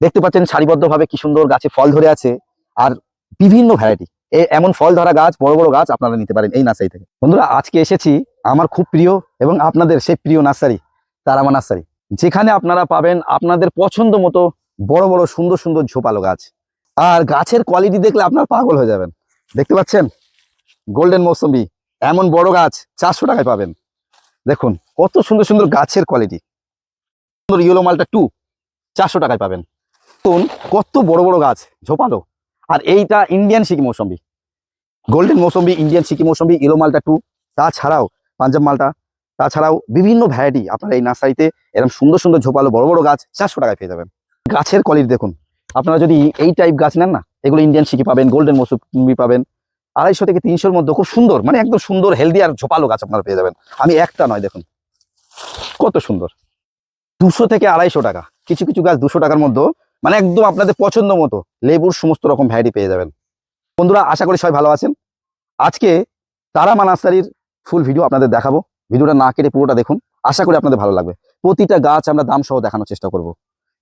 দেখতে পাচ্ছেন সারিবদ্ধভাবে কি সুন্দর গাছে ফল ধরে আছে আর বিভিন্ন ভ্যারাইটি এমন ফল ধরা গাছ, বড় বড় গাছ আপনারা নিতে পারেন এই নার্সারি থেকে। বন্ধুরা, আজকে এসেছি আমার খুব প্রিয় এবং আপনাদের সেই প্রিয় নার্সারি, তারামা নার্সারি। যেখানে আপনারা পাবেন আপনাদের পছন্দ মতো বড় বড় সুন্দর সুন্দর ঝোপালো গাছ। আর গাছের কোয়ালিটি দেখলে আপনার পাগল হয়ে যাবেন। দেখতে পাচ্ছেন? গোল্ডেন মৌসুম্বি এমন বড় গাছ চারশো টাকায় পাবেন। দেখুন, কত সুন্দর সুন্দর গাছের কোয়ালিটি সুন্দর ইয়েলো মালটা টু চারশো টাকায় পাবেন। দেখুন কত বড় বড় গাছ, ঝোপালো। আর এইটা ইন্ডিয়ান সিকি মৌসুম্বি গোল্ডেন মৌসুম্বি ইন্ডিয়ান সিকি মৌসুম্বি ইয়েলো মালটা টু তাছাড়াও পাঞ্জাব মালটা তাছাড়াও বিভিন্ন ভ্যারাইটি আপনারা এই নার্সারিতে এরকম সুন্দর সুন্দর ঝোপালো, বড় বড় গাছ, চারশো টাকায় পেয়ে যাবেন। গাছের কোয়ালিটি দেখুন, আপনারা যদি এই টাইপ গাছ নেন না, এগুলো ইন্ডিয়ান সিকি পাবেন গোল্ডেন মৌসুম্বি পাবেন, আড়াইশো থেকে তিনশোর মধ্যে খুব সুন্দর মানে একদম সুন্দর হেলদি আর ঝোপালো গাছ আপনারা পেয়ে যাবেন। আমি একটা নয়, দেখুন। কত সুন্দর। দুশো থেকে আড়াইশো টাকা, কিছু কিছু গাছ দুশো টাকার মধ্যে মানে একদম আপনাদের পছন্দ মতো লেবুর সমস্ত রকম ভ্যারাইটি পেয়ে যাবেন। বন্ধুরা, আশা করি সবাই ভালো আছেন। আজকে তারামা নার্সারির ফুল ভিডিও আপনাদের দেখাবো। ভিডিওটা না কেটে পুরোটা দেখুন। আশা করি আপনাদের ভালো লাগবে। প্রতিটা গাছ আমরা দাম সহ দেখানোর চেষ্টা করব।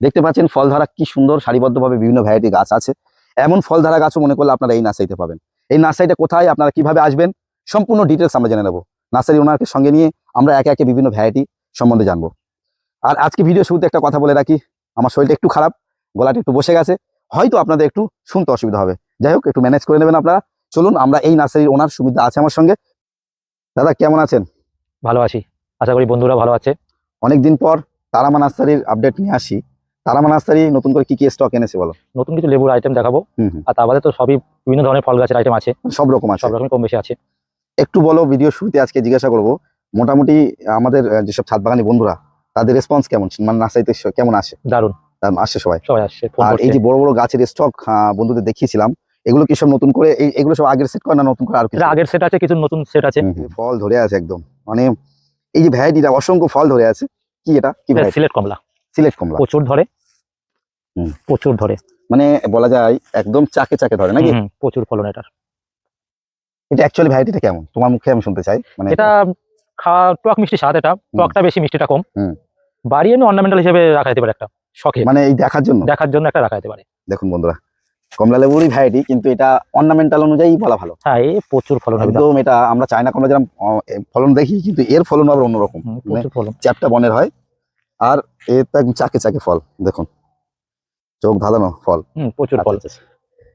দেখতে পাচ্ছেন ফল ধরা কি সুন্দর, সারিবদ্ধভাবে বিভিন্ন ভ্যারাইটি গাছ আছে। এমন ফল ধরা গাছও মনে করলে আপনারা এই নার্সারিতে পাবেন। এই নার্সারিটা কোথায়, আপনারা কীভাবে আসবেন, সম্পূর্ণ ডিটেলস আমরা জেনে নেব। নার্সারি ওনারকে সঙ্গে নিয়ে আমরা একে একে বিভিন্ন ভ্যারাইটি সম্বন্ধে জানব। আর আজকে ভিডিও শুরুতে একটা কথা বলে রাখি। আমার শরীরটা একটু খারাপ। গলাটা একটু বসে গেছে হয়তো আপনাদের একটু শুনতে অসুবিধা হবে। যাই হোক একটু ম্যানেজ করে নেবেন আপনারা। চলুন আমরা এই নার্সারির ওনার সুবিধা আছে আমার সঙ্গে। দাদা কেমন আছেন? ভালো আছি। আশা করি বন্ধুরা ভালো আছে। অনেকদিন পর তারামা নার্সারির আপডেট নিয়ে আসি। তারামা নার্সারি নতুন করে কি কি স্টক এনেছে বলো? নতুন কিছু লেবুর আইটেম দেখাবো। আর তার বাদে তো সবই বিভিন্ন ধরনের ফল গাছের আইটেম আছে। সব রকম আছে। সব রকমই কম বেশি আছে। একটু বলো ভিডিও শুরুতে আজকে জিজ্ঞাসা করব মোটামুটি আমাদের যেসব ছাদ বাগানি বন্ধুরা তাদের রেসপন্স কেমন? মানে নার্সারিতে কেমন আসে দারুণ সবাই। সবাই আসছে ফোন আর এই যে বড় বড় গাছের স্টক বন্ধুদের দেখিয়েছিলাম এগুলো কি সব নতুন করে এগুলো সব আগের সেট করে না নতুন করে আর কিছু? আগের সেট আছে কিছু নতুন সেট আছে। ফল ধরে আছে একদম। মানে এই যে ভ্যারাইটিটা অসংখ্য ফল ধরে আছে। কি এটা? কি সিলেট কমলা। সিলেক্ট কমলা। প্রচুর ধরে। হুম। প্রচুর ধরে। মানে বলা যায় একদম চাকে চাকে ধরে নাকি? প্রচুর ফলন এটার। এটা অ্যাকচুয়ালি ভ্যারাইটিটা কেমন? তোমার মুখে আমি শুনতে চাই। মানে এটা খাওয়া টক মিষ্টি স্বাদ এটা। টকটা বেশি মিষ্টিটা কম। বাড়ি এমনি অর্নামেন্টাল হিসেবে রাখা যেতে পারে একটা। শখে মানে এই দেখার জন্য? দেখার জন্য একটা রাখা যেতে পারে। দেখুন বন্ধুরা কমলা লেবুরই ভ্যারাইটি কিন্তু এটা অর্নামেন্টাল অনুযায়ী বলা ভালো। হ্যাঁ এই প্রচুর ফলন হবে। একদম এটা আমরা চায়না কমলা যেরকম ফলন দেখি কিন্তু এর ফলন আবার অন্যরকম। ফলন। চ্যাপটা বনের হয় আর এর তো একদম চাকে চাকে ফল দেখুন। চোখ ধাঁধানো ফল। হুম, প্রচুর ফল। আচ্ছা, আচ্ছা।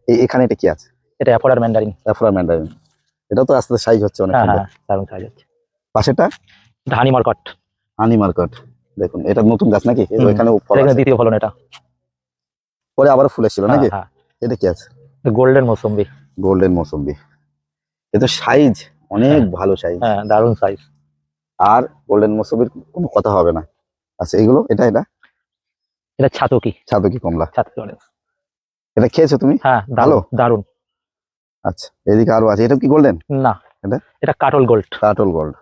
এই- এখানে এটা কি আছে? এটা অ্যাপোলার ম্যান্ডারিন। অ্যাফ্রা ম্যান্ডারিন। এটা তো আস্তে সাইজ হচ্ছে অনেক হ্যাঁ। হ্যাঁ দারুণ সাইজ আছে পাশেরটা? এটা হানি মার্কট। হানি মার্কেট। দেখুন এটা নতুন গাছ নাকি? এখানে। দ্বিতীয় ফলন এটা। পরে আবার ফুল ছিল নাকি? হ্যাঁ এটা কি আছে? গোল্ডেন মৌসুম্বি। গোল্ডেন মৌসুম্বি। এ তো সাইজ অনেক ভালো সাইজ। হ্যাঁ দারুণ সাইজ। আর গোল্ডেন মৌসুমির কোনো কথা হবে না। আচ্ছা এগুলো এটা এটা? এটা ছাতকি। ছাতকি কমলা। ছাতকি অরেঞ্জ এটা খেয়েছো তুমি? হ্যাঁ ভালো? দারুণ আচ্ছা এদিকে আরও আছে। এটা কি গোল্ডেন? না এটা? এটা কাটল গোল্ড। কাটল গোল্ড।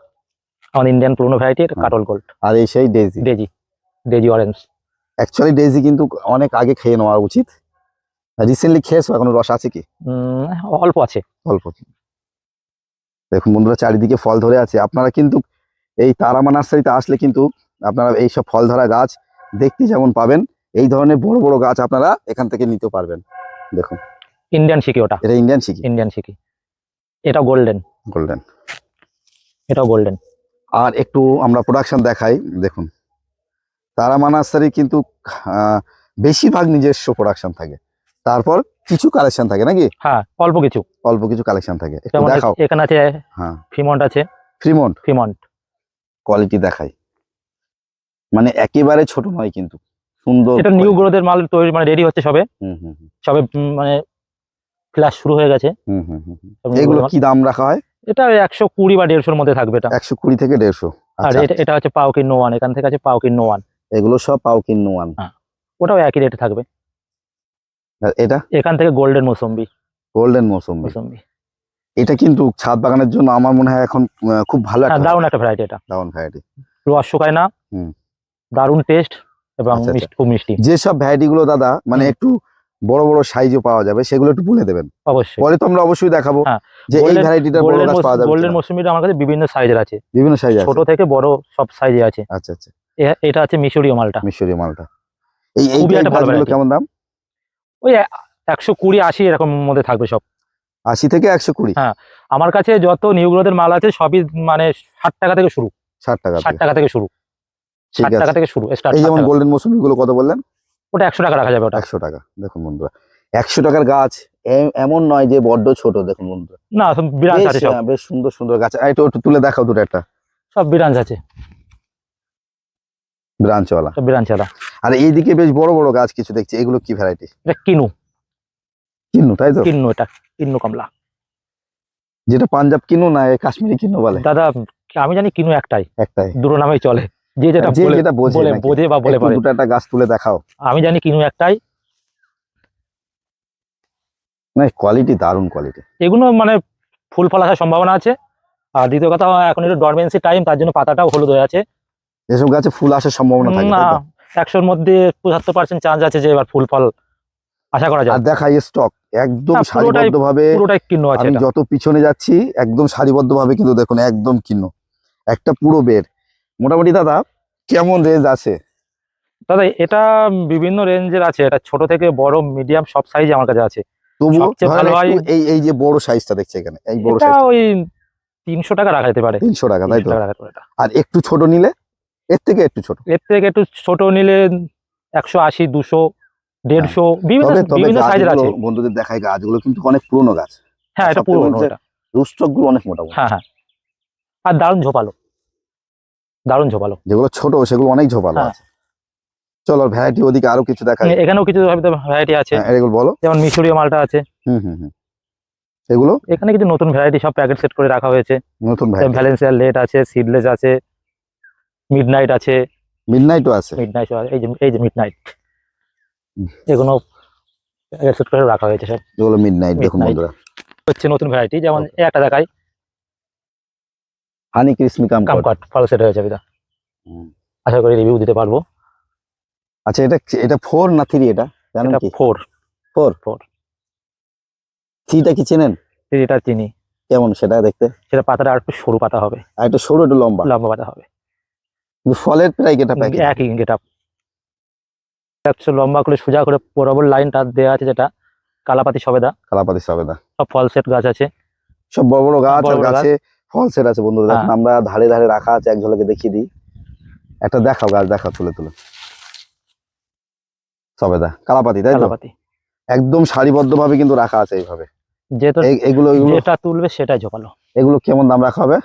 আমাদের ইন্ডিয়ান পুরনো ভ্যারাইটি এটা কাটল গোল্ড আর এই সেই daisy daisy daisy orange actually daisy কিন্তু অনেক আগে খেয়ে নেওয়া উচিত। রিসেন্টলি খেয়েছো এখনও রস আছে কি? অল্প আছে। অল্প। দেখুন বন্ধুরা চারিদিকে ফল ধরে আছে। আপনারা কিন্তু এই তারামা নার্সারিতে আসলে কিন্তু আপনারা এই সব ফল ধরা গাছ দেখতে যেমন পাবেন এই ধরনের বড় বড় গাছ আপনারা এখান থেকে নিতে পারবেন। দেখুন। ইন্ডিয়ান শিকি ওটা। এটা ইন্ডিয়ান শিকি ইন্ডিয়ান শিকি এটা গোল্ডেন গোল্ডেন এটাও গোল্ডেন আর একটু আমরা প্রোডাকশন দেখাই দেখুন। তারামা নার্সারি কিন্তু বেশিরভাগ নিজস্ব প্রোডাকশন থাকে। তারপর কিছু কালেকশন থাকে নাকি? হ্যাঁ অল্প কিছু। অল্প কিছু কালেকশন থাকে। একটু দেখাও। এখানে আছে হ্যাঁ। ফিমন্ট আছে। ফ্রিমন্ট ফিমন্ট কোয়ালিটি দেখাই। মানে একেবারে ছোট নয় কিন্তু। সুন্দর এটা নিউ গ্রোথের মাল তৈরি মানে রেডি হচ্ছে সবে। হুম হুম সবে মানে ফ্ল্যাশ শুরু হয়ে গেছে। হুম হুম। এগুলো কি দাম রাখা হয়? এটা একশো কুড়ি বা দেড়শোর মধ্যে থাকবে এটা। একশো কুড়ি থেকে দেড়শো। আর আচ্ছা। এটা এটা হচ্ছে পাউকিন নো ওয়ান এখান থেকে আছে পাউকিন নো ওয়ান। এগুলো সব পাও কিন্ন ওয়ান। ওটাও একই রেটে থাকবে। এটা? এখান থেকে গোল্ডেন মৌসুম্বি। গোল্ডেন মৌসুমি মৌসুম্বি। এটা কিন্তু ছাদ বাগানের জন্য আমার মনে হয় এখন খুব ভালো হ্যাঁ একটা দারুণ একটা ভ্যারাইটি এটা। দারুণ ভ্যারাইটি রস শুকায় না। হুম। দারুণ টেস্ট এবং আচ্ছা, মিষ্টি খুব মিষ্টি। যেসব ভ্যারাইটি গুলো দাদা মানে একটু বড় বড় সাইজও পাওয়া যাবে সেগুলো একটু বলে দেবেন। অবশ্যই। পরে তো আমরা অবশ্যই দেখাবো হ্যাঁ, যে এই ভ্যারাইটিটার বড় গাছ পাওয়া যাবে গোল্ডেন। মৌসুমিটা আমার কাছে বিভিন্ন সাইজের আছে। বিভিন্ন সাইজ আছে। ছোট থেকে বড় সব সাইজে আছে। আচ্ছা আচ্ছা। এটা আছে মিশরীয় মালটা। মিশরীয় মালটা। এই এই গাছগুলো কেমন দাম? ওই একশো কুড়ি আশি এরকম মধ্যে থাকবে সব। আশি থেকে একশো কুড়ি? হ্যাঁ, আমার কাছে যত নিউ গ্রোথের মাল আছে সবই মানে ষাট টাকা থেকে শুরু। ষাট টাকা ষাট। টাকা থেকে শুরু। ষাট টাকা থেকে শুরু স্টার্ট এই যেমন গোল্ডেন মৌসুমি গুলো কত বললেন ওটা একশো টাকা রাখা যাবে ওটা। একশো টাকা দেখুন বন্ধুরা। একশো টাকার গাছ এমন নয় যে বড্ড ছোট দেখুন বন্ধুরা। না সব বেশ, আছে বেশ সুন্দর সুন্দর গাছ। আর একটু একটু তুলে দেখাও দুটো একটা। সব বিরাঞ্চ আছে। ব্রাঞ্চওয়ালা সব বিরাঞ্চ আর এইদিকে বেশ বড় বড় গাছ কিছু দেখছি। এগুলো কি ভ্যারাইটি এটা কিনু। কিন্নু তাই তো? কিন্নু এটা কিন্নু কমলা। যেটা পাঞ্জাব কিনু না এ কাশ্মীরি কিনু বলে? দাদা আমি জানি কিনু একটাই। একটাই। দুটো নামেই চলে। যে যেটা যে বলে যেটা বোঝে বলে বোঝে বা বলে পারে। দুটো একটা গাছ তুলে দেখাও। আমি জানি কিনু একটাই। না কোয়ালিটি দারুণ কোয়ালিটি এগুলো মানে ফুল ফল আসার সম্ভাবনা আছে। আর দ্বিতীয় কথা এখন একটু ডরমেন্সি টাইম তার জন্য পাতাটাও হলুদ হয়ে আছে। এসব গাছে ফুল আসার সম্ভাবনা থাকে না একশোর মধ্যে পঁচাত্তর পার্সেন্ট চান্স আছে যে এবার ফুল ফল আশা করা যায়। আর দেখা স্টক একদম না, পুরোটাই- সারিবদ্ধ ভাবে পুরোটাই কিন্নু আছে আমি যত পিছনে যাচ্ছি একদম সারিবদ্ধ ভাবে কিন্তু দেখুন একদম কিন্ন একটা পুরো বের। মোটামুটি দাদা কেমন রেঞ্জ আছে? দাদা এটা বিভিন্ন রেঞ্জের আছে। এটা ছোট থেকে বড় মিডিয়াম সব সাইজ আমার কাছে আছে। হয়- এই এই যে বড় সাইজটা দেখছি এখানে এই বড় সাইজ ওই তিনশো টাকা রাখা যেতে পারে। তিনশো টাকা তাই তো। আর একটু ছোট নিলে? এর থেকে একটু ছোট। এর থেকে একটু ছোট নিলে একশো আশি দুশো দেড়শো বিভিন্ন সাইজের আছে। বন্ধুদের দেখায় গাছগুলো কিন্তু অনেক পুরনো গাছ। হ্যাঁ এটা অনেক মোটা মোটা। হ্যাঁ হ্যাঁ। আর দারুণ ঝোপালো। দারুণ ঝোপালো। যেগুলো ছোট সেগুলো অনেক ঝোপালো হ্যাঁ। আছে। চলো ভ্যারাইটি ওদিকে আরও কিছু দেখায় এখানেও কিছু ভ্যারাইটি আছে। হ্যাঁ, এগুলো বলো। যেমন মিশরীয় মালটা আছে। হুম হুম হুম। এগুলো? এখানে কিছু নতুন ভ্যারাইটি সব প্যাকেট সেট করে রাখা হয়েছে। নতুন ভ্যালেন্সিয়ার লেট আছে সিডলেস আছে মিডনাইট আছে। মিডনাইটও আছে। মিডনাইট এই যে এই যে মিডনাইট। এগুলো প্যাকেট সেট করে রাখা হয়েছে সব। যেগুলো মিডনাইট দেখুন বন্ধুরা। হচ্ছে নতুন ভ্যারাইটি যেমন একটা দেখাই। হানি ক্রিসমি কাম কামকাট ফল সেট হয়েছে এটা আশা করি রিভিউ দিতে পারব। আচ্ছা এটা এটা ফোর না থ্রি এটা? জানেন কি? Four four Four। থ্রিটা কি চেনেন? এটা চিনি। কেমন সেটা দেখতে? সেটা পাতাটা আর একটু সরু পাতা হবে। আর একটু সরু একটু লম্বা? লম্বা পাতা হবে। ফলের প্রায় এটা প্যাকেট একই গেট আপ একশো লম্বা করে সোজা করে বরাবর লাইনটা দেওয়া আছে যেটা। কালাপাতি সবেদা। কালাপাতি সবেদা। সব ফল সেট গাছ আছে। সব বড় বড় গাছ। গাছ। ফল সেট আছে বন্ধুরা দেখুন হ্যাঁ। আমরা ধারে ধারে রাখা আছে এক ঝলকে দেখিয়ে দিই। একটা দেখাও গাছ দেখাও তুলে তুলে। সবেদা কালাপাতি তাই তো? কালাপাতি। একদম সারিবদ্ধ ভাবে কিন্তু রাখা আছে এইভাবে। এগুলো এগুলো যেটা তুলবে সেটাই ঝোপালো। এগুলো কেমন দাম রাখা হবে?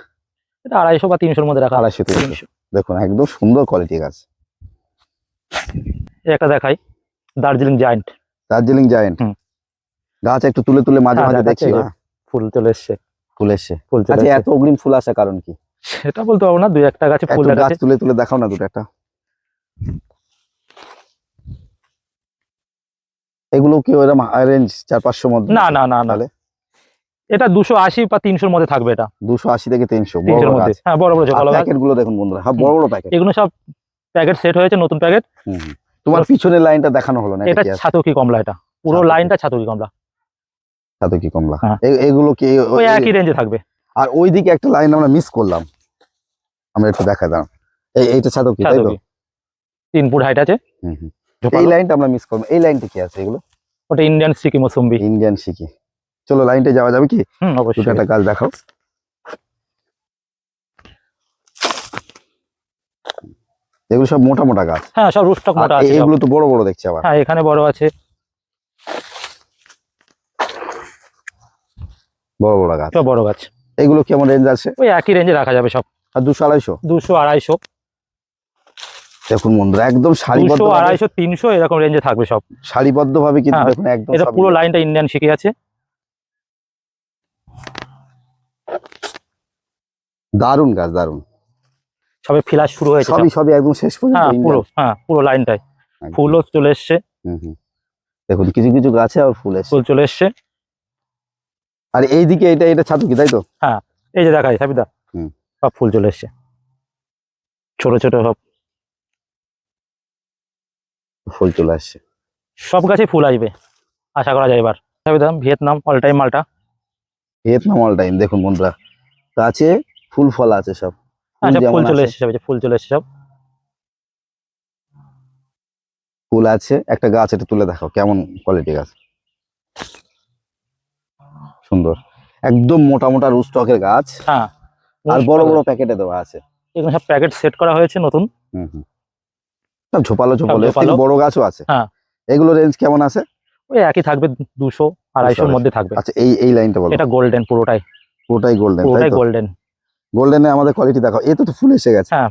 এটা আড়াইশো বা তিনশোর মধ্যে রাখা আড়াইশো তিনশো। দেখুন একদম সুন্দর কোয়ালিটি গাছ। একটা দেখাই দার্জিলিং জায়েন্ট দার্জিলিং জায়েন্ট গাছ একটু তুলে তুলে মাঝে হ্যাঁ, মাঝে দেখি ফুল চলে এসছে। ফুল ফুল আচ্ছা এত অগ্রিম ফুল আসার কারণ কি? সেটা বলতে পারব না দুই একটা গাছে ফুল গাছ তুলে তুলে দেখাও না দুটো একটা। এগুলো কি ওরকম রেঞ্জ চার পাঁচশো মধ্যে? না না না না। এটা দুশো আশি বা তিনশোর মধ্যে থাকবে এটা। দুশো আশি থেকে তিনশো তিনশোর মধ্যে। হ্যাঁ বড় বড় গাছ। প্যাকেটগুলো দেখুন বন্ধুরা হ্যাঁ বড় বড় প্যাকেট। এগুলো সব প্যাকেট সেট হয়েছে নতুন প্যাকেট। তোমার পিছনের লাইনটা দেখানো হলো না এটা ছাতুকি কমলা এটা? পুরো লাইনটা ছাতকি কমলা? সাথে কি কমলা? হ্যাঁ। এগুলো কি ওই একই রেঞ্জে থাকবে। আর ওইদিকে একটা লাইন আমরা মিস করলাম। আমরা একটু দেখা দাও এই এইটা ছাতক কি তাই তো? তিন ফুট হাইট আছে। হুম। এই লাইনটা আমরা মিস করব। এই লাইনটা কি আছে এগুলো? ওটা ইন্ডিয়ান সিকি মৌসুম্বি ইন্ডিয়ান শিখি চলো লাইনটা যাওয়া যাবে কি? হুম অবশ্যই। একটা গাছ দেখাও। এগুলো সব মোটা মোটা গাছ। হ্যাঁ সব রুস্টক মোটা আছে এগুলো তো বড় বড় দেখছি আবার। হ্যাঁ এখানে বড় আছে। বড় বড় গাছ। সব বড় গাছ। এগুলো কেমন রেঞ্জ আছে? ওই একই রেঞ্জে রাখা যাবে সব। আর দুশো আড়াইশো? দুশো আড়াইশো। দেখুন বন্ধুরা একদম সারিবদ্ধ আড়াইশো তিনশো এরকম রেঞ্জে থাকবে সব। সারিবদ্ধ ভাবে কিন্তু হ্যাঁ, দেখুন একদম এটা পুরো লাইনটা ইন্ডিয়ান শিখে আছে দারুণ গাছ দারুণ সবে ফিলাস শুরু হয়েছে সবই সবই একদম শেষ পর্যন্ত হ্যাঁ পুরো হ্যাঁ পুরো লাইনটাই ফুলও চলে এসছে। হুম, হুম। দেখুন কিছু কিছু গাছে আর ফুল ফুল চলে এসছে। আর এইদিকে এটা এটা ছাতু কি তাই তো? হ্যাঁ এই যে দেখাই সাবিদা। হুম। সব ফুল চলে এসছে। ছোট ছোট সব। ফুল চলে আসছে। সব গাছে ফুল আসবে আশা করা যায় এবার। সাবিদা ভিয়েতনাম অল টাইম মালটা ভিয়েতনাম অল টাইম দেখুন বন্ধুরা গাছে ফুল ফল আছে সব। ফুল আচ্ছা চলে এসছে সব ফুল চলে এসছে সব। ফুল আছে একটা গাছ এটা তুলে দেখাও কেমন কোয়ালিটি গাছ। সুন্দর। একদম মোটা মোটা রুস্টকের গাছ। হ্যাঁ আর বড় বড় প্যাকেটে দেওয়া আছে। এখানে সব প্যাকেট সেট করা হয়েছে নতুন। হুম হুম। সব ঝোপালো ঝোপালো এর বড় গাছও আছে। হ্যাঁ। এগুলো রেঞ্জ কেমন আছে? ওই একই থাকবে দুশো আড়াইশোর আড়াইশো। মধ্যে থাকবে। আচ্ছা এই এই লাইনটা বলো। এটা গোল্ডেন পুরোটাই। পুরোটাই গোল্ডেন পুরোটাই গোল্ডেন গোল্ডেনে আমাদের কোয়ালিটি দেখো। এ তো ফুল এসে গেছে। হ্যাঁ।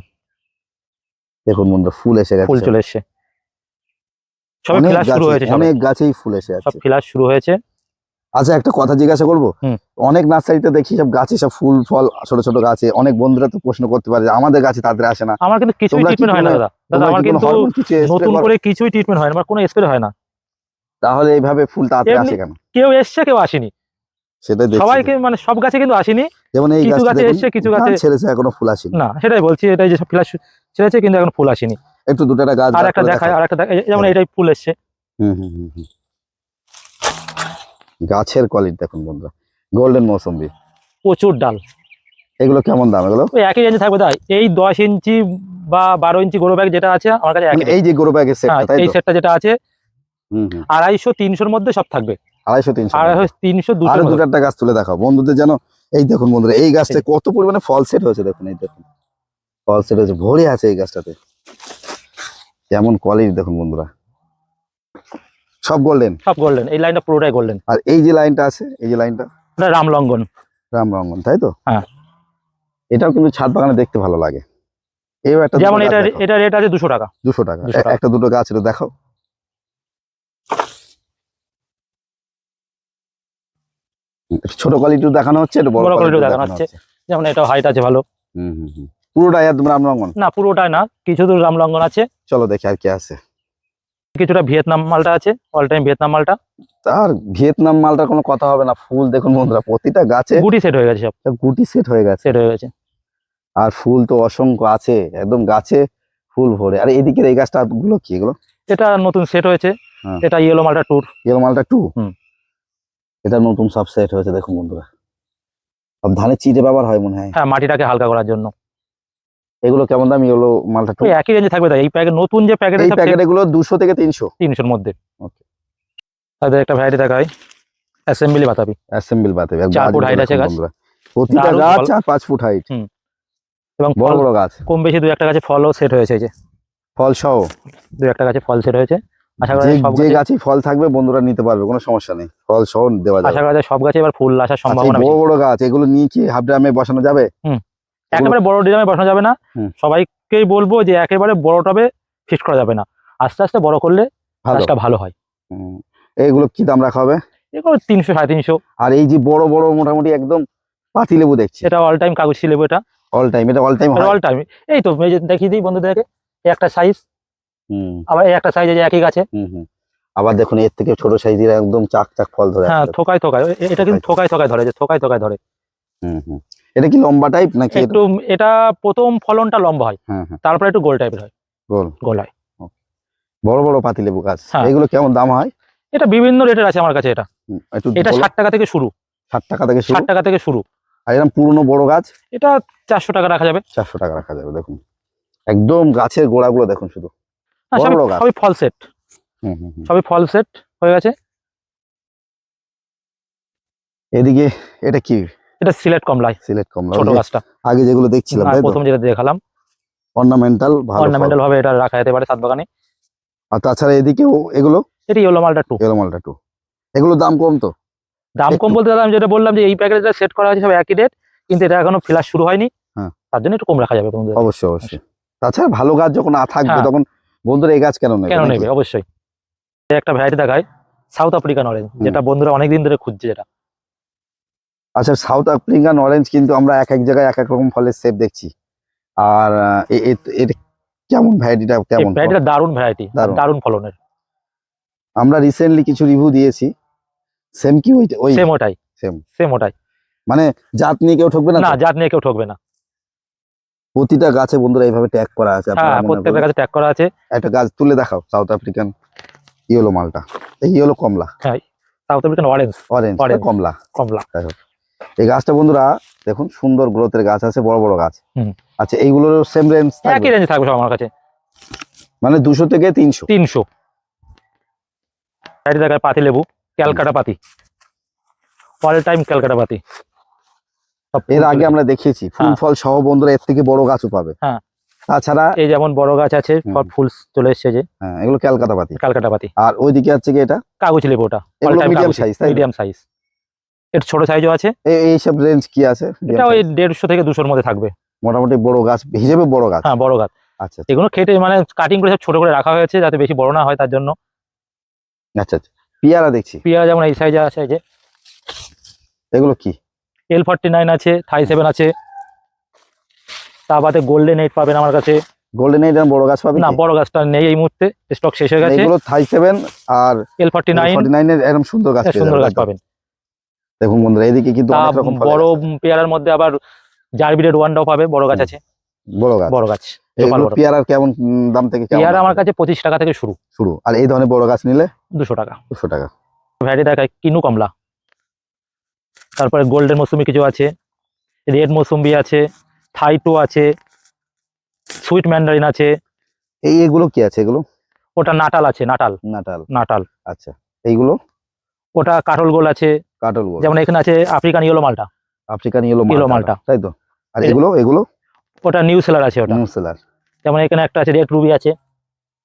দেখুন বন্ধুরা ফুল এসে গেছে। ফুল চলে এসছে। সবে অনেক ফ্লাশ শুরু হয়েছে অনেক গাছেই ফুল এসে আছে সব ফ্লাশ শুরু হয়েছে। আচ্ছা একটা কথা জিজ্ঞাসা করব? অনেক নার্সারিতে দেখি সব গাছে সব ফুল ফল ছোট ছোট গাছে। অনেক বন্ধুরা তো প্রশ্ন করতে পারে আমাদের গাছে তাদের আসে না। আমার কিন্তু কিছুই ট্রিটমেন্ট হয় না দাদা। আমার কিন্তু নতুন করে? কিছুই ট্রিটমেন্ট হয় না আমার কোনো স্প্রে হয় না। তাহলে এইভাবে ফুল তাড়াতাড়ি আসে কেন? কেউ এসছে কেউ আসেনি। সেটাই সবাইকে মানে সব গাছে কিন্তু আসেনি। যেমন এই কিছু গাছে এসছে, কিছু গাছে- ছেড়েছে এখনও ফুল আসেনি। না সেটাই বলছি এটাই যে সব ফ্লাশ ছেড়েছে কিন্তু এখন ফুল আসেনি। একটু দুটো একটা গাছ আর একটা দেখায় আর একটা দেখায় যেমন এটাই ফুল এসছে। হুম হুম হুম। গাছের কোয়ালিটি দেখুন বন্ধুরা। গোল্ডেন মৌসুম্বি। প্রচুর ডাল। এগুলো কেমন দাম এগুলো? একই রেঞ্জে থাকবে তাই এই দশ ইঞ্চি বা বারো ইঞ্চি গরু ব্যাগ যেটা আছে আমার কাছে মানে এই যে গরু ব্যাগের সেট এই সেটটা যেটা আছে আড়াইশো তিনশোর মধ্যে সব থাকবে। আড়াইশো তিনশো আড়াইশো তিনশো দুশো গাছ তুলে দেখাও। বন্ধুদের যেন এই দেখুন বন্ধুরা এই গাছটা কত পরিমাণে ফল সেট হয়েছে দেখুন এই দেখুন। ফল সেট হয়েছে ভরে আছে এই গাছটাতে। কেমন কোয়ালিটি দেখুন বন্ধুরা। সব গোল্ডেন সব গোল্ডেন এই লাইনটা পুরোটাই গোল্ডেন আর এই যে লাইনটা আছে এই যে লাইনটা এটা রামলঙ্গন রামরঙ্গন তাই তো? হ্যাঁ। এটাও কিন্তু ছাদ বাগানে দেখতে ভালো লাগে। এবার একটা যেমন এটা এটা রেট আছে দুশো টাকা। দুশো টাকা। 200 টাকা। একটা দুটো গাছ এটা দেখাও ছোট কোয়ালিটি দেখানো হচ্ছে একটু বড় quality দেখানো হচ্ছে। যেমন এটা হাইট আছে ভালো। হুম হুম হুম। পুরোটাই একদম রামরঙ্গন? না পুরোটাই না কিছু দূর রামলঙ্গন আছে। চলো দেখি আর কি আছে। কিছুটা ভিয়েতনাম মালটা আছে অল টাইম ভিয়েতনাম মালটা। আর ভিয়েতনাম মালটার কোনো কথা হবে না ফুল দেখুন বন্ধুরা প্রতিটা গাছে গুটি সেট হয়ে গেছে সব। গুটি সেট হয়ে গেছে। সেট হয়ে গেছে। আর ফুল তো অসংখ্য আছে একদম গাছে ফুল ভরে। আর এদিকের এই গাছটা গুলো কি এগুলো? এটা নতুন সেট হয়েছে হ্যাঁ। এটা ইয়েলো মালটা ট্যুর ইয়েলো মালটা টু হুম। এটা নতুন সব সেট হয়েছে দেখুন বন্ধুরা। সব ধানের চিটে ব্যবহার হয় মনে হয়। হ্যাঁ মাটিটাকে হালকা করার জন্য। এগুলো কেমন দাম? এগুলো মালটা একই রেঞ্জে থাকবে তাই? এই প্যাকেট নতুন যে প্যাকেট এই প্যাকেট এগুলো দুশো থেকে তিনশো। তিনশোর মধ্যে। Okay. তাদের একটা ভ্যারাইটি দেখায় অ্যাসেম্বলি বাতাবি। অ্যাসেম্বল বাতে চার ফুট height আছে গাছ। প্রতিটা গাছ চার পাঁচ ফুট হাইট এবং বড় বড় গাছ। কম বেশি দু একটা গাছে ফলও সেট হয়েছে এই যে। ফল সহ। দু একটা গাছে ফল সেট হয়েছে। আশা করা সব যে গাছে ফল থাকবে বন্ধুরা নিতে পারবে কোনো সমস্যা নেই। ফল সহ দেওয়া যাবে। আশা করা যায় সব গাছে এবার ফুল আসার আচ্ছা, সম্ভাবনা বড় বড় গাছ এগুলো নিয়ে কি হাফ ড্রামে বসানো যাবে? একেবারে বড় ডিজামে বসানো যাবে না। সবাইকেই বলব যে একেবারে বড় টবে ফিট করা যাবে না। আস্তে আস্তে বড় করলে গাছটা ভালো হয়। এইগুলো কি দাম রাখা হবে? এগুলো তিনশো সাড়ে তিনশো। আর এই যে বড় বড় মোটামুটি একদম পাতি লেবু দেখছি। এটা অল টাইম কাগজ লেবু এটা। অল টাইম এটা অল টাইম অল টাইম এই তো দেখিয়ে দিই বন্ধুদেরকে একটা সাইজ আবার এই একটা সাইজ একই গাছে। আবার দেখুন এর থেকে ছোট সাইজের একদম চাক চাক ফল ধরে হ্যাঁ থোকায় থোকায়। এটা কিন্তু থোকায় থোকায় ধরে যে থোকায় থোকায় ধরে। হুম হুম। এটা কি লম্বা টাইপ নাকি একটু এটা প্রথম ফলনটা লম্বা হয় হ্যাঁ হ্যাঁ। তারপরে একটু গোল টাইপের হয়। গোল। গোল হয়। বড় বড় পাতি লেবু গাছ হ্যাঁ। এগুলো কেমন দাম হয়? এটা বিভিন্ন রেটের আছে আমার কাছে এটা। এটা ষাট টাকা থেকে শুরু। ষাট টাকা থেকে শুরু? ষাট টাকা থেকে শুরু। আর এরকম পুরনো বড় গাছ? এটা চারশো টাকা রাখা যাবে। চারশো টাকা রাখা যাবে দেখুন। একদম গাছের গোড়াগুলো দেখুন শুধু। সবই- ফল সেট হুম হুম হুম। সবই ফল সেট হয়ে গেছে। এদিকে এটা কি? এটা সিলেট কমলাই সিলেট কমলা ছোট গাছটা। আগে যেগুলো দেখছিলাম তাই প্রথম যেটা দেখালাম অর্নামেন্টাল ভালো অর্নামেন্টাল ভাবে এটা রাখা যেতে পারে সাত বাগানে। আর তাছাড়া এদিকেও এগুলো? এটা ইয়েলো মালটা টু এলো মালটা টু এগুলো দাম কম তো? দাম কম বলতে দাদা আমি যেটা বললাম যে এই প্যাকেজটা সেট করা হয়েছে সব একই রেট কিন্তু এটা এখনও ফ্লাশ শুরু হয়নি। হ্যাঁ। তার জন্য একটু কম রাখা যাবে বন্ধুদের অবশ্যই অবশ্যই। তাছাড়া ভালো গাছ যখন না থাকবে হ্যাঁ। তখন বন্ধুরা এই গাছ কেন নেবে? কেন নেবে? অবশ্যই। একটা ভ্যারাইটি দেখায় সাউথ আফ্রিকান অরেঞ্জ যেটা বন্ধুরা অনেকদিন ধরে খুঁজছে যেটা। আচ্ছা সাউথ আফ্রিকান অরেঞ্জ কিন্তু আমরা এক এক জায়গায় এক এক রকম ফলের শেপ দেখছি। আর আহ, এ- এ- এটা কেমন ভ্যারাইটিটা কেমন ভ্যারাইটিটা দারুণ ভ্যারাইটি দারুণ। দারুণ ফলনের। আমরা রিসেন্টলি কিছু রিভিউ দিয়েছি। সেম কি ওই ওই সেম ওটাই। Same. সেম ওটাই। মানে জাত নিয়ে কেউ ঠকবে না না জাত নিয়ে কেউ ঠকবে না। প্রতিটা গাছে বন্ধুরা এইভাবে ট্যাগ করা আছে আপনারা হ্যাঁ প্রত্যেকটা। কাছে ট্যাগ করা আছে। একটা গাছ তুলে দেখাও সাউথ আফ্রিকান ইয়েলো মালটা। এই ইয়েলো কমলা। হ্যাঁ সাউথ আফ্রিকান অরেঞ্জ অরেঞ্জ. কমলা। কমলা। এই গাছটা বন্ধুরা দেখুন সুন্দর গ্রোথের গাছ আছে বড় বড় গাছ। আচ্ছা এইগুলোর সেম রেঞ্জ একই রেঞ্জে থাকবে সব আমার কাছে। মানে দুশো থেকে তিনশো। তিনশো। সাইডে দেখায় পাতি লেবু ক্যালকাটা পাতি। অল টাইম ক্যালকাটা পাতি। এর আগে আমরা দেখিয়েছি ফুল হ্যাঁ। ফল সহ বন্ধুরা এর থেকে বড় গাছও পাবে। হ্যাঁ। তাছাড়া এই যেমন বড় গাছ আছে। সব ফুল চলে এসছে যে। হ্যাঁ, এগুলো ক্যালকাতা পাতি। ক্যালকাটা পাতি। আর ওইদিকে হচ্ছে কি এটা? কাগজ লেবু ওটা। মিডিয়াম সাইজ মিডিয়াম সাইজ একটু ছোট সাইজও আছে। এই সব রেঞ্জ কি আছে? এটা ওই size? দেড়শো থেকে দুশোর মধ্যে থাকবে। মোটামুটি বড় গাছ হিসেবে বড় গাছ? হ্যাঁ বড় গাছ। আচ্ছা এগুলো কেটে মানে কাটিং করে সব ছোট করে রাখা হয়েছে যাতে বেশি বড় না হয় তার জন্য। আচ্ছা আচ্ছা। পিয়ারা দেখছি। পেয়ারা যেমন এই সাইজে আছে এই যে। এগুলো কি? এল ফর্টি নাইন আছে থাই সেভেন আছে। তা বাদে গোল্ডেন এইট পাবেন আমার কাছে। গোল্ডেন এইডার বড় গাছ পাবেন না বড় গাছটা নেই এই মুহূর্তে। স্টক শেষ হয়ে গেছে। এগুলো থাই সেভেন আর এল ফর্টি নাইন ফর্টি নাইনের এরকম সুন্দর গাছ সুন্দর গাছ পাবেন। দেখুন বন্ধুরা এদিকে কিন্তু অনেক রকম বড় পেয়ারার মধ্যে আবার জারবিডেড ওয়ানটাও পাবে বড় গাছ আছে। বড় গাছ। বড় গাছ। পেয়ারার কেমন দাম থেকে পেয়ারা আমার কাছে পঁচিশ টাকা থেকে শুরু। শুরু। আর এই ধরনের বড় গাছ নিলে? দুশো টাকা। দুশো টাকা। ভ্যারাইটি দেখায় কিনু কমলা। তারপরে গোল্ডেন মৌসুমি কিছু আছে রেড মৌসুম্বি আছে থাইটো আছে সুইট ম্যান্ডারিন আছে। এই এগুলো কি আছে এগুলো? ওটা নাটাল আছে নাটাল। নাটাল। নাটাল। আচ্ছা। এইগুলো? ওটা কাটল গোল আছে কাটল গোল যেমন এখানে আছে আফ্রিকান ইয়েলো মালটা। আফ্রিকান ইয়েলো Yellow মালটা। তাই তো? আর এগুলো এগুলো? ওটা নিউ সেলার আছে ওটা। নিউ সেলার যেমন এখানে একটা আছে রেড রুবি আছে।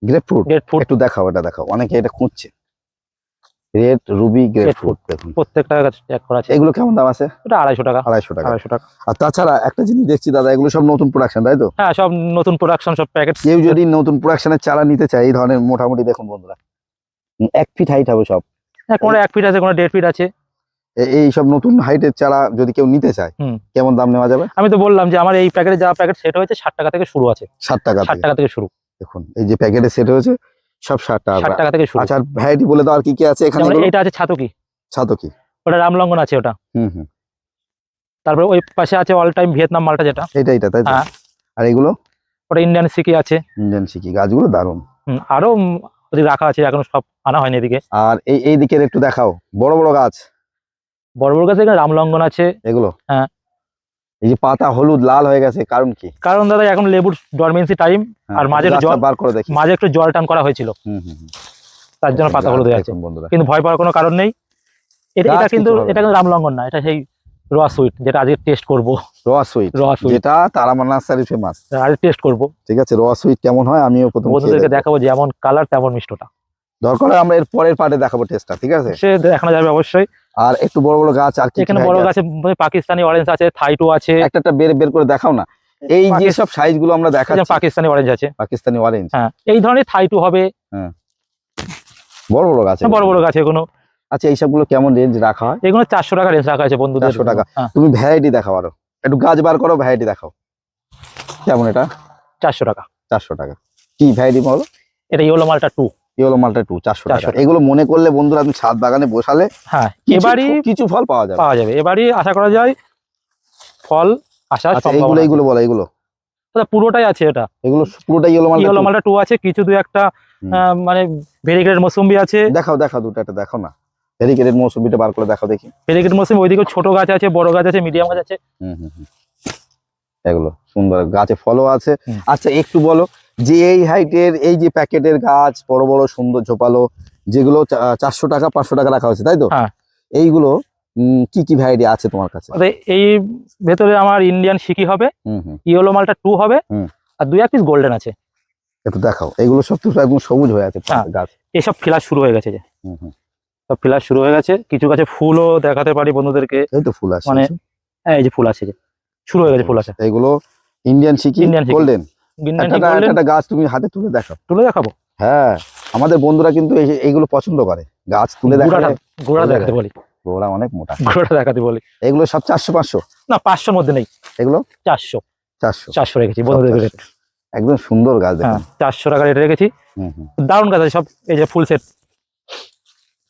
গ্রেপ ফ্রুট রেড ফুড একটু দেখাও এটা দেখাও। অনেকে এটা খুঁজছে। Red ruby grape Grapefruit। দেখুন। প্রত্যেকটা এক করা আছে। এগুলো কেমন দাম আছে? ওটা আড়াইশো টাকা। আড়াইশো টাকা। আড়াইশো টাকা। আর তাছাড়া একটা জিনিস দেখছি দাদা এগুলো সব নতুন প্রোডাকশন তাই তো? হ্যাঁ সব নতুন প্রোডাকশন সব প্যাকেট কেউ যদি নতুন প্রোডাকশনের চারা নিতে চায় এই ধরনের মোটামুটি দেখুন বন্ধুরা। এক ফিট হাইট হবে সব। হ্যাঁ কোনো এক ফিট আছে কোনো দেড় ফিট আছে। এই সব নতুন হাইটের চারা যদি কেউ নিতে চায়। কেমন দাম নেওয়া যাবে? আমি তো বললাম যে আমার এই প্যাকেটে যা প্যাকেট সেট হয়েছে ষাট টাকা থেকে শুরু আছে। ষাট টাকা ষাট। টাকা থেকে শুরু। দেখুন এই যে প্যাকেটে সেট হয়েছে সব ষাট টাকা। ষাট। টাকা থেকে শুরু। আচ্ছা ভ্যারাইটি বলে দাও আর কি কি আছে এখানে এটা আছে ছাতকি। ছাতকি। ওটা রামলঙ্গন আছে ওটা। হুম হুম। তারপরে ওই পাশে আছে অল টাইম ভিয়েতনাম মালটা যেটা। এটা এটা তাই হ্যাঁ। আর এগুলো? ওটা ইন্ডিয়ান সিকি আছে। ইন্ডিয়ান শিকি গাছগুলো দারুণ। হুম, আরও রাখা আছে এখনও সব আনা হয়নি এদিকে। আর এই এই দিকের একটু দেখাও। বড় বড় গাছ। বড় বড় গাছে এখানে রামলঙ্গন আছে। এগুলো? হ্যাঁ। এই যে পাতা হলুদ লাল হয়ে গেছে কারণ কি? কারণ দাদা এখন লেবুর ডরমেন্সি টাইম হ্যাঁ, আর মাঝে জল- বার করে দেখি। মাঝে একটু জল টান করা হয়েছিল। তার জন্য পাতা গাছ হলুদ হয়ে আছে। বন্ধুরা। কিন্তু ভয় পাওয়ার কোনো কারণ নেই। এটা এটা কিন্তু এটা কিন্তু রামলঙ্গন না এটা সেই র সুইট যেটা আজকে টেস্ট করব। র সুইট র সুইট যেটা তারামা নার্সারি ফেমাস আজকে টেস্ট করব। ঠিক আছে র সুইট কেমন হয়? আমিও প্রথম বন্ধুদেরকে। দেখাবো। যেমন কালার তেমন মিষ্টটা দরকার হয় আমরা এর পরের পার্টে দেখাবো টেস্টটা ঠিক আছে? সে দেখানো যাবে অবশ্যই। আর একটু বড় বড় গাছ আর এখানে বড় variety গাছে পাকিস্তানি অরেঞ্জ আছে থাইটো আছে? একটা একটা বের বের করে দেখাও না। এই যে সব সাইজগুলো আমরা দেখাচ্ছি। পাকিস্তানি অরেঞ্জ আছে। পাকিস্তানি অরেঞ্জ হ্যাঁ এই ধরনের থাইটু হবে। হ্যাঁ। বড় বড় গাছ বড় বড় গাছ এগুলো। আচ্ছা এই সবগুলো কেমন রেঞ্জ রাখা হয়? এগুলো চারশো টাকা রেঞ্জ রাখা আছে বন্ধুদের 400 টাকা। হ্যাঁ। তুমি ভ্যারাইটি দেখাও আরও। একটু গাছ বার করো ভ্যারাইটি দেখাও। কেমন এটা? চারশো টাকা। চারশো টাকা। কি ভ্যারাইটি বলো? এটা ইয়েলো মালটা টু ইয়েলো মালটা টু চারশো 400 টাকা। এগুলো মনে করলে বন্ধুরা তুমি ছাদ বাগানে বসালে হ্যাঁ এবারই কিছু ফল পাওয়া যাবে। পাওয়া যাবে। এবারই আশা করা যায় ফল আচ্ছা এইগুলো সম্ভাবনা এইগুলো বলো এইগুলো। আছে। পুরোটাই আছে এটা। এগুলো পুরোটা ইয়েলো মালটা ইয়েলো মালটা টু আছে কিছু দু একটা মানে ভেরিগেটেড মৌসুম্বি আছে। দেখাও দেখাও দুটো একটা দেখো না। ভেরিকেটেড মৌসুমিটা বার করে দেখাও দেখি। ভেরিগেটেড মৌসুমি ওইদিকে ছোট গাছ আছে বড় গাছ আছে মিডিয়াম গাছ আছে। হুম হুম। এগুলো সুন্দর। গাছে ফলও আছে। আচ্ছা একটু বলো যে এই হাইটের এই যে প্যাকেটের গাছ বড় বড় সুন্দর ঝোপালো যেগুলো চারশো টাকা পাঁচশো টাকা রাখা হয়েছে তাই তো? হ্যাঁ। এইগুলো কি কি ভ্যারাইটি আছে তোমার কাছে? এই ভেতরে আমার ইন্ডিয়ান সিকি হবে হুম হুম। ইয়েলো মালটা টু হবে আর দুই এক পিস গোল্ডেন আছে। একটু দেখাও এগুলো সব তো একদম সবুজ হয়ে আছে হ্যাঁ। গাছ। এসব ফিলার শুরু হয়ে গেছে যে। হুম হুম। সব ফিলার শুরু হয়ে গেছে কিছু গাছে ফুলও দেখাতে পারি বন্ধুদেরকে। এই তো ফুল আছে মানে- হ্যাঁ এই যে ফুল আছে যে। শুরু হয়ে গেছে ফুল আছে এগুলো ইন্ডিয়ান। গোল্ডেন ইন্ডিয়ান গোল্ডেন একটা গাছ তুমি হাতে তুলে দেখাও তুলে দেখাবো? হ্যাঁ আমাদের বন্ধুরা কিন্তু এই- এইগুলো পছন্দ করে। গাছ তুলে গোড়া দেখাতে বলি। ওরা অনেক মোটা। গোড়াটা দেখাতে বলি। এগুলো সব চারশো পাঁচশো? না পাঁচশোর মধ্যে নেই। এগুলো? চারশো। চারশো। চারশো রেখেছি বন্ধুদের। রেট। একদম সুন্দর গাছ হ্যাঁ চারশো টাকা রেট রেখেছি। দারুণ গাছ আছে সব এই যে ফুল সেট।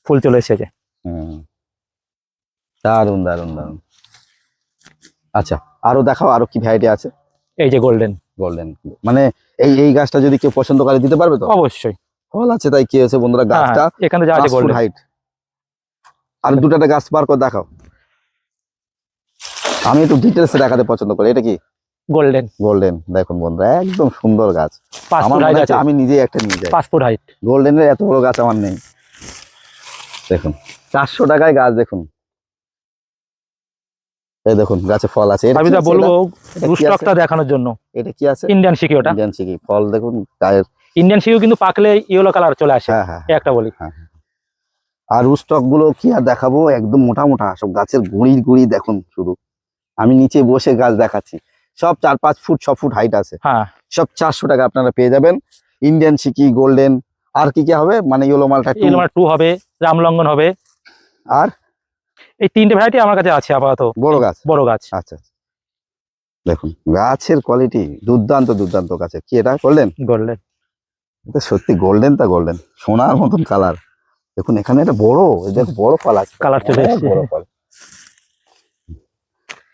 ফুল চলে এসেছে। হুম। দারুণ দারুণ দারুণ আচ্ছা আরও দেখাও আরও কি ভ্যারাইটি আছে? এই যে গোল্ডেন গোল্ডেন মানে এই এই গাছটা যদি কেউ পছন্দ করে দিতে পারবে তো? অবশ্যই। ফল আছে তাই কি হয়েছে বন্ধুরা? হ্যাঁ, গাছটা হ্যাঁ, এখানে যা আছে গোল্ডেন হাইট আর দুটো একটা গাছ বার করে দেখাও। আমি একটু ডিটেলসে দেখাতে পছন্দ করি। এটা কি? গোল্ডেন গোল্ডেন দেখুন বন্ধুরা একদম সুন্দর গাছ। আমার মনে হচ্ছে আছে। আমি নিজেই একটা নিয়ে যাই। ফুট হাইট গোল্ডেনের এত বড় গাছ আমার নেই। দেখুন চারশো টাকায় গাছ দেখুন। এই দেখুন গাছে ফল আছে। আমি আছে বলব? রুস্টকটা দেখানোর জন্য। এটা কি আছে? ইন্ডিয়ান শিখি ওটা। ইন্ডিয়ান চিকি ফল দেখুন গায়ের ইন্ডিয়ান শিখিও কিন্তু পাকলে ইয়েলো কালার চলে আসে। হ্যাঁ হ্যাঁ এই একটা বলি। আর রুস্টকগুলো কি আর দেখাবো? একদম মোটা মোটা সব গাছের গুঁড়ির গুঁড়ি দেখুন শুধু। আমি নিচে বসে গাছ দেখাচ্ছি। সব চার পাঁচ ফুট ছ ফুট হাইট আছে। হ্যাঁ। সব চারশো টাকা আপনারা পেয়ে যাবেন। ইন্ডিয়ান সিকি গোল্ডেন আর কি কি হবে? মানে ইয়েলো মালটা টু হবে রামলঙ্গন হবে। আর এই তিনটে ভ্যারাইটি আমার কাছে আছে আপাতত। বড় গাছ? বড় গাছ। আচ্ছা। দেখুন গাছের কোয়ালিটি দুর্দান্ত দুর্দান্ত গাছে কি এটা? গোল্ডেন গোল্ডেন এটা সত্যি গোল্ডেন তা গোল্ডেন সোনার মতন কালার দেখুন এখানে একটা বড়। দেখো বড় ফল আছে Colour চলে এসেছে। বড় ফল।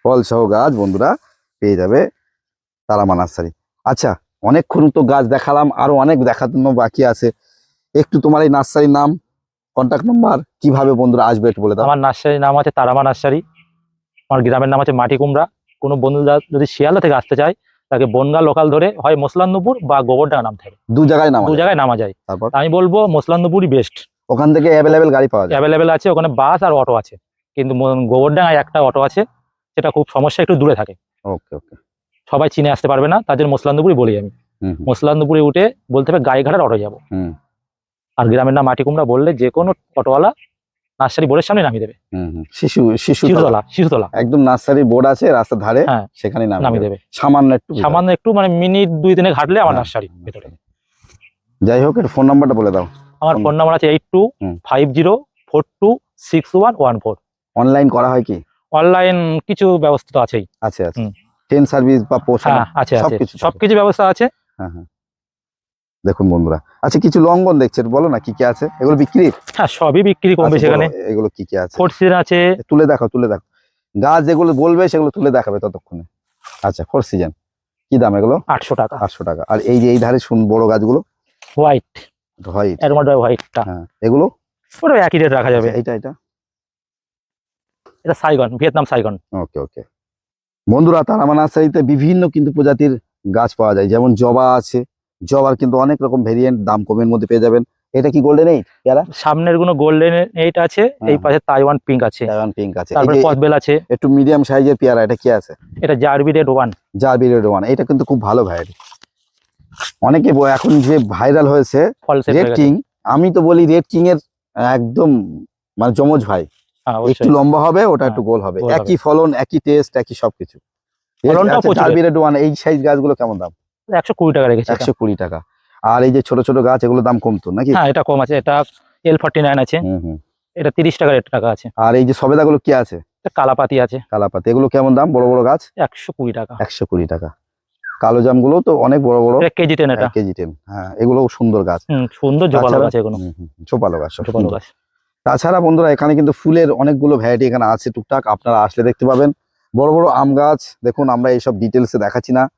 ফল সহ গাছ বন্ধুরা পেয়ে যাবে তারামা নার্সারি আচ্ছা অনেকক্ষণ তো গাছ দেখালাম আরও অনেক দেখানো বাকি আছে। একটু তোমার এই নার্সারির নাম? কন্ট্যাক্ট নাম্বার কীভাবে বন্ধুরা আসবে একটু বলে দাও। আমার নার্সারির নাম আছে তারামা নার্সারি। আমার গ্রামের নাম আছে মাটি কুমড়া। কোনো বন্ধুরা যদি শিয়ালদা থেকে আসতে চায় তাকে বনগা লোকাল ধরে হয় মোসলান্দপুর বা গোবরডাঙ্গা নামতে হবে দু জায়গায় নাম দু জায়গায় নামা যায়। তারপর? আমি বলব মোসলান্দপুরই বেস্ট ওখান থেকে অ্যাভেলেবেল গাড়ি পাওয়া যায়। অ্যাভেলেবেল আছে ওখানে বাস আর অটো আছে। কিন্তু গোবরডাঙ্গায় একটা অটো আছে সেটা খুব সমস্যা একটু দূরে থাকে। ওকে ওকে সবাই চিনে আসতে পারবে না তাদের মোসলান্দপুরই বলি আমি। মোসলান্দপুরে উঠে বলতে হবে গাইঘাটার অটো যাব। হুম। আর গ্রামের নাম মাটি কুমড়া বললে যে কোনো অটোওয়ালা নার্সারি বোর্ডের সামনে নামিয়ে দেবে। হুম হুম। শিশু শিশু শিশুতলা শিশুতলা। একদম নার্সারি বোর্ড আছে রাস্তার ধারে হ্যাঁ, সেখানে নাম নামিয়ে দেবে। সামান্য একটু সামান্য একটু মানে মিনিট দুই দিনে ঘাটলে আমার হ্যাঁ, নার্সারি ভেতরে। যাই হোক এর ফোন নাম্বারটা বলে দাও। আমার ফোন নাম্বার আছে eight two five zero four two six one one four. Online করা হয় কি? অনলাইন কিছু ব্যবস্থা তো আছেই। আছে আছে। হুম। ট্রেন সার্ভিস বা পোস্ট হ্যাঁ আছে আছে। সবকিছু সবকিছু ব্যবস্থা আছে। হ্যাঁ হ্যাঁ। দেখুন বন্ধুরা। আচ্ছা কিছু লঙ্ঘন দেখছেন বলো না কি কি আছে? এগুলো বিক্রি? হ্যাঁ সবই বিক্রি কম আচ্ছা, বলো, এগুলো কি কি আছে? ফোর্ট সিজন আছে তুলে দেখো তুলে দেখো গাছ যেগুলো বলবে সেগুলো তুলে দেখাবে ততক্ষণে। আচ্ছা ফোর সিজন। কি দাম এগুলো? আটশো টাকা। আটশো টাকা। আর এই যে এই ধারে শুন বড় গাছগুলো? হোয়াইট হোয়াইট হোয়াইটটা হ্যাঁ এগুলো? ওটা একই রেট রাখা যাবে। এইটা এটা এটা Saigon Vietnam Saigon okay okay. বন্ধুরা তারামা নার্সারিতে বিভিন্ন কিন্তু প্রজাতির গাছ পাওয়া যায়। যেমন জবা আছে জবার কিন্তু অনেক রকম ভেরিয়েন্ট দাম কমের মধ্যে পেয়ে যাবেন। এটা কি গোল্ডেন এইট পেয়ারা সামনেরগুলো গোল্ডেন এইট আছে এই হ্যাঁ। পাশে তাইওয়ান পিঙ্ক আছে। ডায়মন্ড পিঙ্ক আছে। তারপরে কসবেল আছে। একটু মিডিয়াম সাইজের পেয়ারা এটা কি আছে? এটা জারবি রেড ওয়ান জারবি রেড ওয়ান এটা কিন্তু খুব ভালো ভ্যারাইটি অনেকে এখন যে ভাইরাল হয়েছে রেড কিং আমি তো বলি রেড কিং এর একদম মানে জমজ ভাই। হ্যাঁ একটু লম্বা হবে ওটা হ্যাঁ, একটু গোল হবে। একই ফলন একই টেস্ট একই সবকিছু। জারবি রেড ওয়ান এই সাইজ গাছগুলো কেমন দাম? একশো কুড়ি টাকা রেখেছে একশো কুড়ি টাকা। আর এই যে ছোট ছোট গাছ এগুলো দাম কমতো নাকি? হ্যাঁ এটা কম আছে। এটা এল ফর্টি নাইন আছে এটা তিরিশ টাকা রেট টাকা আছে। আর এই যে সবেদাগুলো কি আছে? কালাপাতি আছে। কালাপাতি। এগুলো কেমন দাম? বড় বড় গাছ? একশো কুড়ি টাকা। একশো কুড়ি টাকা। কালো জামগুলো তো অনেক বড় বড়। কেজি টেন এটা। কেজি টেন হ্যাঁ এগুলো সুন্দর গাছ। সুন্দর জোপালো তাছাড়া- এগুলো। ছোপালো গাছ জোপালো গাছ। তাছাড়া বন্ধুরা এখানে কিন্তু ফুলের অনেকগুলো ভ্যারাইটি এখানে আছে টুকটাক। আপনারা আসলে দেখতে পাবেন। বড় বড় আম গাছ দেখুন আমরা এইসব ডিটেলসে দেখাচ্ছি না।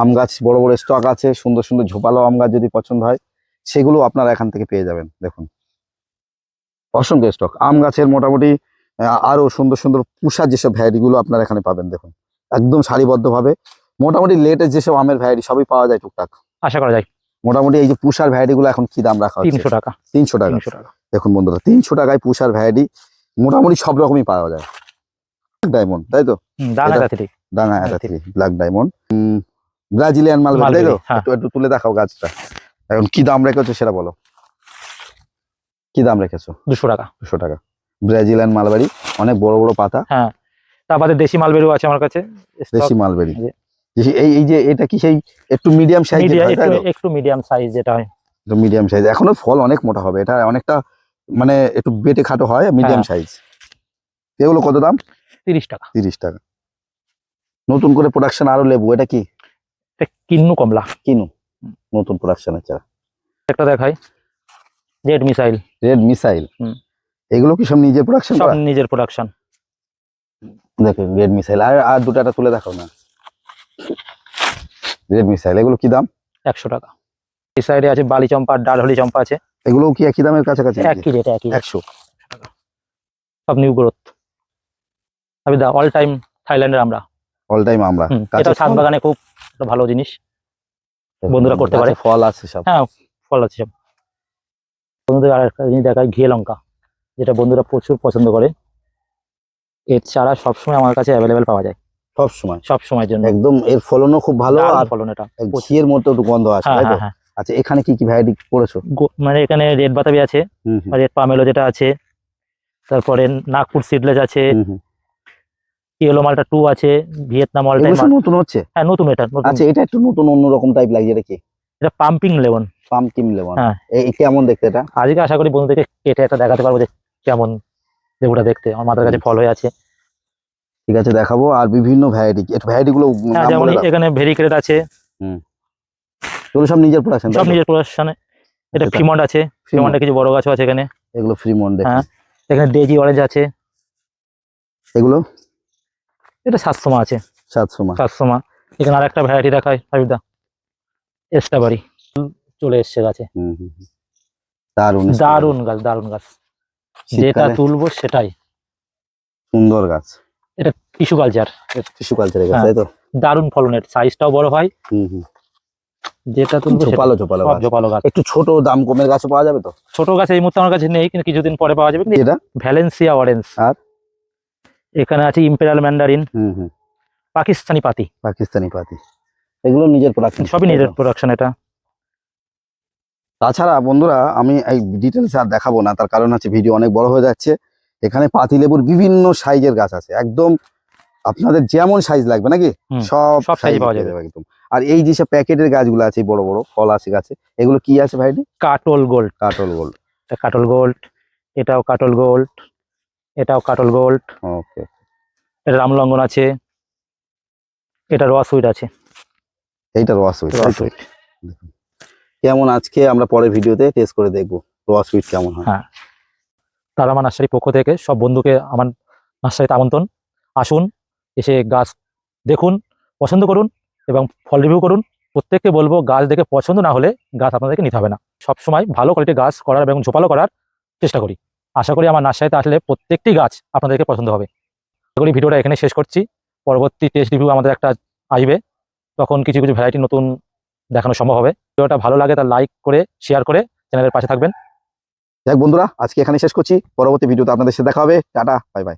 আম গাছ বড় বড় স্টক আছে সুন্দর সুন্দর ঝোপালো আম গাছ যদি পছন্দ হয় সেগুলো আপনারা এখান থেকে পেয়ে যাবেন দেখুন। অসংখ্য স্টক আম গাছের মোটামুটি আহ, আরও সুন্দর সুন্দর পুষার যেসব ভ্যারাইটি গুলো আপনারা এখানে পাবেন দেখুন। একদম সারিবদ্ধভাবে মোটামুটি লেটেস্ট যেসব আমের ভ্যারাইটি সবই পাওয়া যায় টুকটাক। আশা করা যায়। মোটামুটি এই যে পুষার ভ্যারাইটি গুলো এখন কি দাম রাখা হচ্ছে? তিনশো টাকা। তিনশো টাকা। দেখুন বন্ধুরা তিনশো টাকায় পুষার ভ্যারাইটি মোটামুটি সব রকমই পাওয়া যায়। ডায়মন্ড তাই তো? ডাঙা থেকে ব্ল্যাক ডায়মন্ড ব্রাজিলিয়ান মালবেরি তাই তো? হ্যাঁ। একটু একটু তুলে দেখাও গাছটা। এখন কি দাম রেখেছো সেটা বলো। কি দাম রেখেছো? দুশো টাকা। দুশো টাকা। ব্রাজিলিয়ান মালবেরি অনেক বড় বড় পাতা। তারপরে দেশি মালবেরিও আছে আমার কাছে। দেশি মালবেরি এই এই যে এটা কি সেই একটু মিডিয়াম সাইজ একটু মিডিয়াম সাইজ যেটা হয়। মিডিয়াম সাইজ এখনও ফল অনেক মোটা হবে। এটা অনেকটা মানে একটু বেটে খাটো হয় মিডিয়াম হ্যাঁ। সাইজ এগুলো কত দাম? তিরিশ টাকা। তিরিশ টাকা। নতুন করে প্রোডাকশন আরও লেবু এটা কি? কিন্নু কমলা। কিনু নতুন প্রোডাকশনের চারা। একটা দেখাই। রেড মিসাইল রেড মিসাইল এগুলো কি সব নিজের প্রোডাকশন সব নিজের প্রোডাকশন দেখো রেড মিসাইল আর আর দুটো একটা তুলে দেখাও না। রেড মিসাইল এগুলো কি দাম? একশো টাকা। এই সাইডে আছে বালি চম্পা ডাল হলি চম্পা আছে। এগুলো কি একই দামের কাছাকাছি একই রেট একই একশো। সব নিউ গ্রোথ আমি দা অল টাইম থাইল্যান্ডের আমরা। অল টাইম আমরা। এটা ছাদ? বাগানে খুব ভালো জিনিস। বন্ধুরা করতে পারে। ফল আছে সব। হ্যাঁ ফল আছে সব। বন্ধুদের আর একটা জিনিস দেখায় ঘিয়ে লঙ্কা যেটা বন্ধুরা প্রচুর পছন্দ করে। এর চারা সবসময় আমার কাছে অ্যাভেলেবেল পাওয়া যায়। সব সময় সব সময়ের জন্য। একদম এর ফলনও খুব ভালো আর ফলন এটা ঘিয়ের মতো একটু গন্ধ আছে হ্যাঁ তাই তো? হ্যাঁ হ্যাঁ। আচ্ছা এখানে কি কি ভ্যারাইটি করেছ মানে এখানে রেড বাতাবি আছে রেড পামেলো যেটা আছে তারপরে নাগপুর সিডলেস আছে। ইয়েলো মালটা টু আছে ভিয়েতনাম অল টাইম নতুন হচ্ছে? হ্যাঁ নতুন এটা আচ্ছা এটা একটু নতুন অন্যরকম টাইপ লাগছে এটা কি? এটা পাম্পিং লেমন পাম্পকিন লেমন হ্যাঁ। এই কেমন দেখতে এটা? আজকে আশা করি বন্ধুদেরকে কেটে একটা দেখাতে পারব যে কেমন লেবুটা দেখতে। আমার মাথার কাছে ফল হয়ে আছে। ঠিক আছে দেখাবো। আর বিভিন্ন ভ্যারাইটি ভ্যারাইটি গুলো যেমন এখানে ভেরিক্রেট আছে। এগুলো সব নিজের প্রোডাকশন সব নিজের প্রোডাকশনে এটা আচ্ছা, ফ্রিমন্ড আছে। ফ্রিমন্ডে কিছু বড় গাছও আছে এখানে। এগুলো ফ্রি মন হ্যাঁ। এখানে ডেজি অরেঞ্জ আছে। এগুলো? এটা সাতশো মা আছে। সাতশো মা। সাতশো মা। এখানে আর একটা ভ্যারাইটি দেখায় হাবিদা এস্টাবারি চলে এসছে গাছে। হুম হুম হুম। দারুণ দারুণ গাছ দারুণ গাছ। যেটা তুলবো সেটাই। সুন্দর গাছ। এটা টিস্যু কালচার। টিস্যু কালচারের গাছ হ্যাঁ। তাই তো? দারুণ ফলনের সাইজটাও বড় হয়। হুম হুম। যেটা তুলবো ঝোপালো ঝোপালো গাছ। জোপালো গাছ। একটু ছোট দাম কমের গাছও পাওয়া যাবে তো? ছোট গাছ এই মুহূর্তে আমার কাছে নেই কিন্তু কিছুদিন পরে পাওয়া যাবে। এটা ভ্যালেন্সিয়া অরেঞ্জ আর? এখানে আছে ইম্পেরিয়াল ম্যান্ডারিন হুম হুম। পাকিস্তানি পাতি। পাকিস্তানি পাতি। এগুলো নিজের প্রোডাকশন সবই নিজের প্রোডাকশন এটা। তাছাড়া বন্ধুরা আমি এই ডিটেলস আর দেখাবো না তার কারণ হচ্ছে ভিডিও অনেক বড় হয়ে যাচ্ছে। এখানে পাতি লেবুর বিভিন্ন সাইজের গাছ আছে। একদম আপনাদের যেমন সাইজ লাগবে নাকি? সব size পাওয়া যাবে। একদম। আর এই যে সব প্যাকেটের গাছগুলো আছে বড় বড় ফল আছে গাছে এগুলো কি আছে ভাইটি? কাটল গোল্ড কাটল গোল্ড কাটল গোল্ড এটাও কাটল গোল্ড এটাও কাটল গোল্ড। ওকে। এটা রামলঙ্গন আছে। এটা রস সুইট আছে। এইটা রস সুইট রস সুইট। কেমন আজকে আমরা পরের ভিডিওতে টেস্ট করে দেখব রস সুইট কেমন হয়। হ্যাঁ। তারা আমার নার্সারি পক্ষ থেকে সব বন্ধুকে আমার নার্সারিতে আমন্ত্রণ। আসুন এসে গাছ দেখুন পছন্দ করুন এবং ফল রিভিউ করুন। প্রত্যেককে বলব গাছ দেখে পছন্দ না হলে গাছ আপনাদেরকে নিতে হবে না। সবসময় ভালো কোয়ালিটির গাছ করার এবং ঝোপালো করার চেষ্টা করি। আশা করি আমার নার্সারিতে আসলে প্রত্যেকটি গাছ আপনাদেরকে পছন্দ হবে। আশা করি ভিডিওটা এখানে শেষ করছি। পরবর্তী টেস্ট রিভিউ আমাদের একটা আসবে। তখন কিছু কিছু ভ্যারাইটি নতুন দেখানো সম্ভব হবে। ভিডিওটা ভালো লাগে তার লাইক করে শেয়ার করে চ্যানেলের পাশে থাকবেন। দেখ বন্ধুরা, আজকে এখানে শেষ করছি। পরবর্তী ভিডিওতে আপনাদের সাথে দেখা হবে। Tata bye bye